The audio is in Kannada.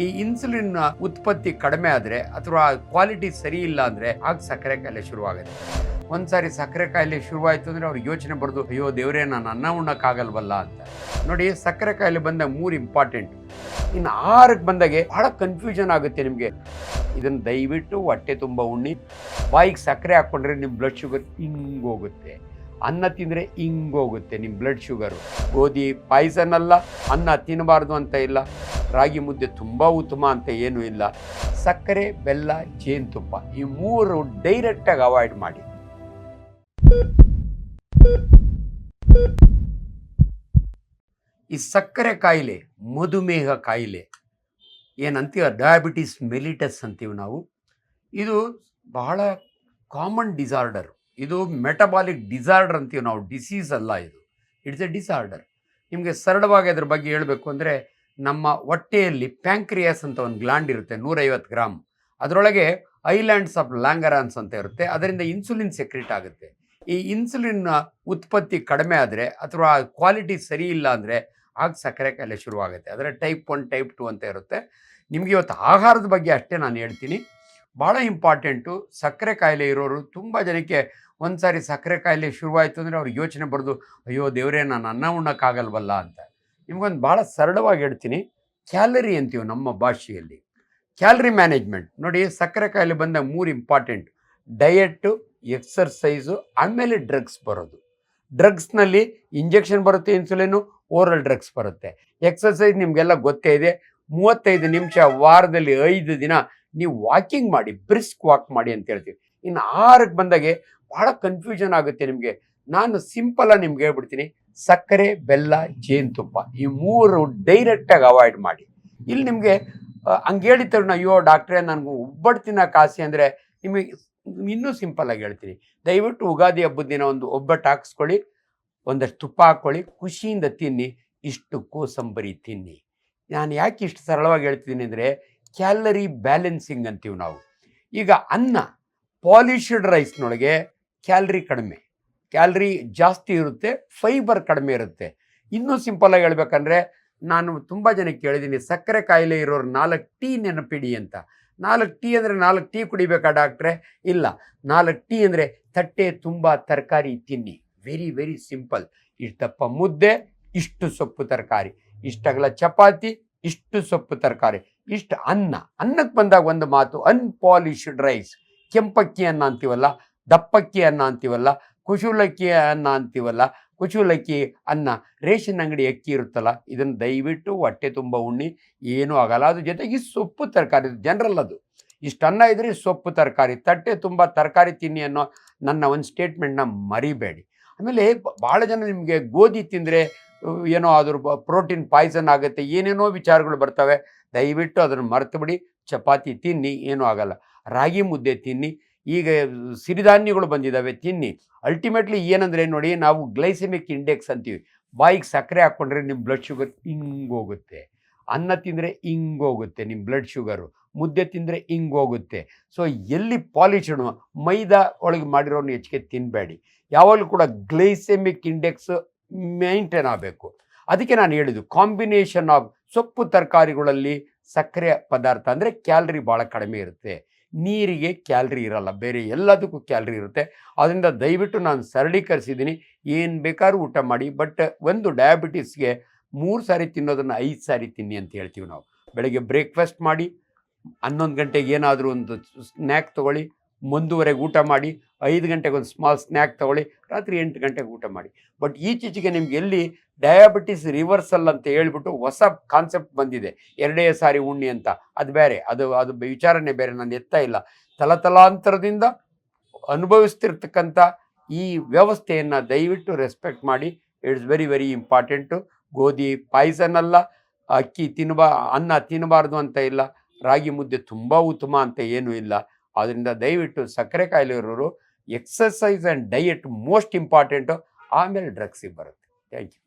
ಈ ಇನ್ಸುಲಿನ್ ಉತ್ಪತ್ತಿ ಕಡಿಮೆ ಆದರೆ ಅಥವಾ ಕ್ವಾಲಿಟಿ ಸರಿ ಇಲ್ಲ ಅಂದರೆ ಆಗ ಸಕ್ಕರೆ ಕಾಯಿಲೆ ಶುರುವಾಗುತ್ತೆ. ಒಂದ್ಸಾರಿ ಸಕ್ಕರೆ ಕಾಯಿಲೆ ಶುರುವಾಯಿತು ಅಂದರೆ ಅವ್ರಿಗೆ ಯೋಚನೆ ಬರೋದು, ಅಯ್ಯೋ ದೇವರೇ, ನಾನು ಅನ್ನ ಉಣ್ಣಕ್ಕಾಗಲ್ವಲ್ಲ ಅಂತ. ನೋಡಿ, ಸಕ್ಕರೆ ಕಾಯಿಲೆ ಬಂದಾಗ ಮೂರು ಇಂಪಾರ್ಟೆಂಟ್ ಇನ್ನು ಆರಕ್ಕೆ ಬಂದಾಗೆ ಬಹಳ ಕನ್ಫ್ಯೂಷನ್ ಆಗುತ್ತೆ ನಿಮಗೆ. ಇದನ್ನು ದಯವಿಟ್ಟು ಹೊಟ್ಟೆ ತುಂಬ ಉಣ್ಣಿ, ಬಾಯಿಗೆ ಸಕ್ಕರೆ ಹಾಕ್ಕೊಂಡ್ರೆ ನಿಮ್ಮ ಬ್ಲಡ್ ಶುಗರ್ ಹಿಂಗೋಗುತ್ತೆ ಅನ್ನ ತಿಂದರೆ ಹಿಂಗೋಗುತ್ತೆ ನಿಮ್ಮ ಬ್ಲಡ್ ಶುಗರು ಗೋಧಿ ಪಾಯ್ಸನ್ ಅಲ್ಲ ಅನ್ನ ತಿನ್ನಬಾರ್ದು ಅಂತ ಇಲ್ಲ. ರಾಗಿ ಮುದ್ದೆ ತುಂಬ ಉತ್ತಮ ಅಂತ ಏನೂ ಇಲ್ಲ. ಸಕ್ಕರೆ, ಬೆಲ್ಲ ಜೇನುತುಪ್ಪ ಈ ಮೂರು ಡೈರೆಕ್ಟಾಗಿ ಅವಾಯ್ಡ್ ಮಾಡಿ. ಈ ಸಕ್ಕರೆ ಕಾಯಿಲೆ, ಮಧುಮೇಹ ಕಾಯಿಲೆ ಏನಂತೀವ? ಡಯಾಬಿಟಿಸ್ ಮೆಲಿಟಸ್ ಅಂತೀವಿ ನಾವು. ಇದು ಬಹಳ ಕಾಮನ್ ಡಿಸಾರ್ಡರ್ ಇದು ಮೆಟಬಾಲಿಕ್ ಡಿಸಾರ್ಡರ್ ಅಂತೀವಿ ನಾವು. ಡಿಸೀಸ್ ಅಲ್ಲ ಇದು. ಇಟ್ಸ್ ಎ ಡಿಸಾರ್ಡರ್ ನಿಮಗೆ ಸರಳವಾಗಿ ಅದ್ರ ಬಗ್ಗೆ ಹೇಳಬೇಕು ಅಂದರೆ ನಮ್ಮ ಹೊಟ್ಟೆಯಲ್ಲಿ ಪ್ಯಾಂಕ್ರಿಯಾಸ್ ಅಂತ ಒಂದು ಗ್ಲಾಂಡ್ ಇರುತ್ತೆ, ನೂರೈವತ್ತು ಗ್ರಾಮ್. ಅದರೊಳಗೆ ಐಲ್ಯಾಂಡ್ಸ್ ಆಫ್ ಲ್ಯಾಂಗರಾನ್ಸ್ ಅಂತ ಇರುತ್ತೆ. ಅದರಿಂದ ಇನ್ಸುಲಿನ್ ಸೆಕ್ರೆಟ್ ಆಗುತ್ತೆ. ಈ ಇನ್ಸುಲಿನ್ ಉತ್ಪತ್ತಿ ಕಡಿಮೆ ಆದರೆ ಅಥವಾ ಕ್ವಾಲಿಟಿ ಸರಿ ಇಲ್ಲ ಅಂದರೆ ಆಗ ಸಕ್ಕರೆ ಕಾಯಿಲೆ ಶುರುವಾಗುತ್ತೆ. ಅದರ ಟೈಪ್ ಒನ್, ಟೈಪ್ ಟು ಅಂತ ಇರುತ್ತೆ. ನಿಮಗೆ ಇವತ್ತು ಆಹಾರದ ಬಗ್ಗೆ ಅಷ್ಟೇ ನಾನು ಹೇಳ್ತೀನಿ. ಭಾಳ ಇಂಪಾರ್ಟೆಂಟು. ಸಕ್ಕರೆ ಕಾಯಿಲೆ ಇರೋರು ತುಂಬ ಜನಕ್ಕೆ ಒಂದು ಸಾರಿ ಸಕ್ಕರೆ ಕಾಯಿಲೆ ಶುರುವಾಯಿತು ಅಂದರೆ ಅವ್ರಿಗೆ ಯೋಚನೆ ಬರೆದು, ಅಯ್ಯೋ ದೇವರೇ, ನಾನು ಅನ್ನ ಉಣ್ಣಕ್ಕಾಗಲ್ವಲ್ಲ ಅಂತ. ನಿಮ್ಗೊಂದು ಭಾಳ ಸರಳವಾಗಿ ಹೇಳ್ತೀನಿ. ಕ್ಯಾಲರಿ ಅಂತೀವಿ ನಮ್ಮ ಭಾಷೆಯಲ್ಲಿ. Calorie management. ನೋಡಿ, ಸಕ್ಕರೆ ಕಾಯಿಲೆ ಬಂದಾಗ ಮೂರು ಇಂಪಾರ್ಟೆಂಟ್. ಡಯೆಟ್ಟು, ಎಕ್ಸರ್ಸೈಸು, ಆಮೇಲೆ ಡ್ರಗ್ಸ್ ಬರೋದು. ಡ್ರಗ್ಸ್ನಲ್ಲಿ ಇಂಜೆಕ್ಷನ್ ಬರುತ್ತೆ ಇನ್ಸುಲಿನು ಓರಲ್ ಡ್ರಗ್ಸ್ ಬರುತ್ತೆ. ಎಕ್ಸರ್ಸೈಸ್ ನಿಮಗೆಲ್ಲ ಗೊತ್ತೇ ಇದೆ. ಮೂವತ್ತೈದು ನಿಮಿಷ, ವಾರದಲ್ಲಿ ಐದು ದಿನ ನೀವು ವಾಕಿಂಗ್ ಮಾಡಿ, ಬ್ರಿಸ್ಕ್ ವಾಕ್ ಮಾಡಿ ಅಂತ ಹೇಳ್ತೀವಿ. ಇನ್ನು ಆಹಾರಕ್ಕೆ ಬಂದಾಗೆ ಭಾಳ ಕನ್ಫ್ಯೂಷನ್ ಆಗುತ್ತೆ ನಿಮಗೆ. ನಾನು ಸಿಂಪಲ್ಲಾಗಿ ನಿಮ್ಗೆ ಹೇಳ್ಬಿಡ್ತೀನಿ. ಸಕ್ಕರೆ, ಬೆಲ್ಲ, ಜೇನುತುಪ್ಪ ಈ ಮೂರು ಡೈರೆಕ್ಟಾಗಿ ಅವಾಯ್ಡ್ ಮಾಡಿ. ಇಲ್ಲಿ ನಿಮಗೆ ಹಂಗೆ ಹೇಳಿದ್ರು ಅಯ್ಯೋ ಡಾಕ್ಟ್ರೇ ನನಗೂ ಒಬ್ಬಟ್ಟು ತಿನ್ನೋಕೆ ಕಾಸಿ ಅಂದರೆ ನಿಮಗೆ ಇನ್ನೂ ಸಿಂಪಲ್ಲಾಗಿ ಹೇಳ್ತೀನಿ. ದಯವಿಟ್ಟು ಉಗಾದಿ ಹಬ್ಬದ ದಿನ ಒಂದು ಒಬ್ಬಟ್ಟು ಹಾಕಿಸ್ಕೊಳ್ಳಿ, ಒಂದಷ್ಟು ತುಪ್ಪ ಹಾಕ್ಕೊಳ್ಳಿ, ಖುಷಿಯಿಂದ ತಿನ್ನಿ, ಇಷ್ಟು ಕೋಸಂಬರಿ ತಿನ್ನಿ. ನಾನು ಯಾಕೆ ಇಷ್ಟು ಸರಳವಾಗಿ ಹೇಳ್ತೀನಿ ಅಂದರೆ, ಕ್ಯಾಲರಿ ಬ್ಯಾಲೆನ್ಸಿಂಗ್ ಅಂತೀವಿ ನಾವು. ಈಗ ಅನ್ನ ಪಾಲಿಶ್ಡ್ ರೈಸ್ನೊಳಗೆ ಕ್ಯಾಲರಿ ಕಡಿಮೆ. ಕ್ಯಾಲ್ರಿ ಜಾಸ್ತಿ ಇರುತ್ತೆ, ಫೈಬರ್ ಕಡಿಮೆ ಇರುತ್ತೆ. ಇನ್ನೂ ಆಗಿ ಹೇಳ್ಬೇಕಂದ್ರೆ, ನಾನು ತುಂಬ ಜನಕ್ಕೆ ಕೇಳಿದ್ದೀನಿ, ಸಕ್ಕರೆ ಕಾಯಿಲೆ ಇರೋರು ನಾಲ್ಕು ಟೀ ನೆನಪಿಡಿ ಅಂತ. ನಾಲ್ಕು ಟೀ ಅಂದರೆ ನಾಲ್ಕು ಟೀ ಕುಡಿಬೇಕಾ ಡಾಕ್ಟ್ರೆ? ಇಲ್ಲ. ನಾಲ್ಕು ಟೀ ಅಂದರೆ ತಟ್ಟೆ ತುಂಬ ತರಕಾರಿ ತಿನ್ನಿ. Very very simple. ಇಷ್ಟಪ್ಪ ಮುದ್ದೆ, ಇಷ್ಟು ಸೊಪ್ಪು ತರಕಾರಿ. ಇಷ್ಟಗಳ ಚಪಾತಿ, ಇಷ್ಟು ಸೊಪ್ಪು ತರಕಾರಿ. ಇಷ್ಟು ಅನ್ನ. ಅನ್ನಕ್ಕೆ ಬಂದಾಗ ಒಂದು ಮಾತು, ಅನ್ಪಾಲಿಶ್ಡ್ ರೈಸ್. ಕೆಂಪಕ್ಕಿ ಅನ್ನ ಅಂತೀವಲ್ಲ, ದಪ್ಪಕ್ಕಿ ಅನ್ನ ಅಂತೀವಲ್ಲ ಕುಶುಲಕ್ಕಿ ಅನ್ನ ಅಂತೀವಲ್ಲ, ಕುಶುಲಕ್ಕಿ ಅನ್ನ ರೇಷನ್ ಅಂಗಡಿ ಅಕ್ಕಿ ಇರುತ್ತಲ್ಲ, ಇದನ್ನು ದಯವಿಟ್ಟು ಹೊಟ್ಟೆ ತುಂಬ ಉಣ್ಣಿ, ಏನೂ ಆಗಲ್ಲ. ಅದು ಜೊತೆಗೆ ಸೊಪ್ಪು ತರಕಾರಿ, ಜನರಲ್ ಅದು. ಇಷ್ಟು ಅನ್ನ ಇದ್ರೆ ಸೊಪ್ಪು ತರಕಾರಿ, ತಟ್ಟೆ ತುಂಬ ತರಕಾರಿ ತಿನ್ನಿ ಅನ್ನೋ ನನ್ನ ಒಂದು ಸ್ಟೇಟ್ಮೆಂಟ್ನ ಮರಿಬೇಡಿ. ಆಮೇಲೆ ಭಾಳ ಜನ ನಿಮಗೆ ಗೋಧಿ ತಿಂದರೆ, ಏನೋ ಅದ್ರ ಪ್ರೋಟೀನ್ ಪಾಯ್ಸನ್ ಆಗುತ್ತೆ, ಏನೇನೋ ವಿಚಾರಗಳು ಬರ್ತವೆ, ದಯವಿಟ್ಟು ಅದನ್ನು ಮರೆತು ಬಿಡಿ. ಚಪಾತಿ ತಿನ್ನಿ, ಏನೂ ಆಗಲ್ಲ. ರಾಗಿ ಮುದ್ದೆ ತಿನ್ನಿ ಈಗ ಸಿರಿಧಾನ್ಯಗಳು ಬಂದಿದ್ದಾವೆ, ತಿನ್ನಿ. ಅಲ್ಟಿಮೇಟ್ಲಿ ಏನಂದರೆ ನೋಡಿ, ನಾವು ಗ್ಲೈಸೆಮಿಕ್ ಇಂಡೆಕ್ಸ್ ಅಂತೀವಿ. ಬಾಯಿಗೆ ಸಕ್ಕರೆ ಹಾಕ್ಕೊಂಡ್ರೆ ನಿಮ್ಮ ಬ್ಲಡ್ ಶುಗರ್ ಹಿಂಗೋಗುತ್ತೆ ಅನ್ನ ತಿಂದರೆ ಹಿಂಗೋಗುತ್ತೆ ನಿಮ್ಮ ಬ್ಲಡ್ ಶುಗರು ಮುದ್ದೆ ತಿಂದರೆ ಹಿಂಗೋಗುತ್ತೆ ಸೊ ಎಲ್ಲಿ ಪಾಲಿಶನು ಮೈದಾ ಒಳಗೆ ಮಾಡಿರೋನು ಹೆಚ್ಚಿಗೆ ತಿನ್ನಬೇಡಿ ಯಾವಾಗಲೂ ಕೂಡ ಗ್ಲೈಸೆಮಿಕ್ ಇಂಡೆಕ್ಸ್ ಮೇಂಟೈನ್ ಆಗಬೇಕು. ಅದಕ್ಕೆ ನಾನು ಹೇಳಿದ್ದು ಕಾಂಬಿನೇಷನ್ ಆಫ್ ಸೊಪ್ಪು ತರಕಾರಿಗಳಲ್ಲಿ ಸಕ್ಕರೆ ಪದಾರ್ಥ ಅಂದರೆ ಕ್ಯಾಲ್ರಿ ಭಾಳ ಕಡಿಮೆ ಇರುತ್ತೆ. ನೀರಿಗೆ ಕ್ಯಾಲ್ರಿ ಇರಲ್ಲ, ಬೇರೆ ಎಲ್ಲದಕ್ಕೂ ಕ್ಯಾಲ್ರಿ ಇರುತ್ತೆ. ಅದರಿಂದ ದಯವಿಟ್ಟು ನಾನು ಸರಳೀಕರಿಸಿದ್ದೀನಿ. ಏನು ಬೇಕಾದ್ರೂ ಊಟ ಮಾಡಿ, ಬಟ್ ಒಂದು ಡಯಾಬಿಟೀಸ್ಗೆ ಮೂರು ಸಾರಿ ತಿನ್ನೋದನ್ನು ಐದು ಸಾರಿ ತಿನ್ನಿ ಅಂತ ಹೇಳ್ತೀವಿ ನಾವು. ಬೆಳಗ್ಗೆ ಬ್ರೇಕ್ಫಾಸ್ಟ್ ಮಾಡಿ, ಹನ್ನೊಂದು ಗಂಟೆಗೆ ಏನಾದರೂ ಒಂದು ಸ್ನ್ಯಾಕ್ ತೊಗೊಳ್ಳಿ ಒಂದೂವರೆಗೆ ಊಟ ಮಾಡಿ, ಐದು ಗಂಟೆಗೆ ಒಂದು ಸ್ಮಾಲ್ ಸ್ನ್ಯಾಕ್ ತೊಗೊಳ್ಳಿ, ರಾತ್ರಿ ಎಂಟು ಗಂಟೆಗೆ ಊಟ ಮಾಡಿ. ಬಟ್ ಈಚೀಚೆಗೆ ನಿಮ್ಗೆ ಎಲ್ಲಿ ಡಯಾಬಿಟಿಸ್ ರಿವರ್ಸಲ್ ಅಂತ ಹೇಳ್ಬಿಟ್ಟು ಹೊಸ ಕಾನ್ಸೆಪ್ಟ್ ಬಂದಿದೆ. ಎರಡೇ ಸಾರಿ ಉಣ್ಣಿ ಅಂತ. ಅದು ಬೇರೆ. ಅದು ಅದು ವಿಚಾರನೆ ಬೇರೆ. ನಾನು ಎತ್ತಾ ಇಲ್ಲ. ತಲತಲಾಂತರದಿಂದ ಅನುಭವಿಸ್ತಿರ್ತಕ್ಕಂಥ ಈ ವ್ಯವಸ್ಥೆಯನ್ನು ದಯವಿಟ್ಟು ರೆಸ್ಪೆಕ್ಟ್ ಮಾಡಿ. ಇಟ್ಸ್ ವೆರಿ ವೆರಿ ಇಂಪಾರ್ಟೆಂಟು ಗೋಧಿ ಪಾಯ್ಸನ್ ಅಲ್ಲ, ಅಕ್ಕಿ ತಿನ್ನಬಾ ಅನ್ನ ತಿನ್ನಬಾರ್ದು ಅಂತ ಇಲ್ಲ. ರಾಗಿ ಮುದ್ದೆ ತುಂಬ ಉತ್ತಮ ಅಂತ ಏನೂ ಇಲ್ಲ. ಆದ್ದರಿಂದ ದಯವಿಟ್ಟು ಸಕ್ಕರೆ ಕಾಯಿಲೆ ಇರೋರು exercise and diet most important ಆಮೇಲೆ ಡ್ರಗ್ಸಿಗೆ ಬರುತ್ತೆ. Thank you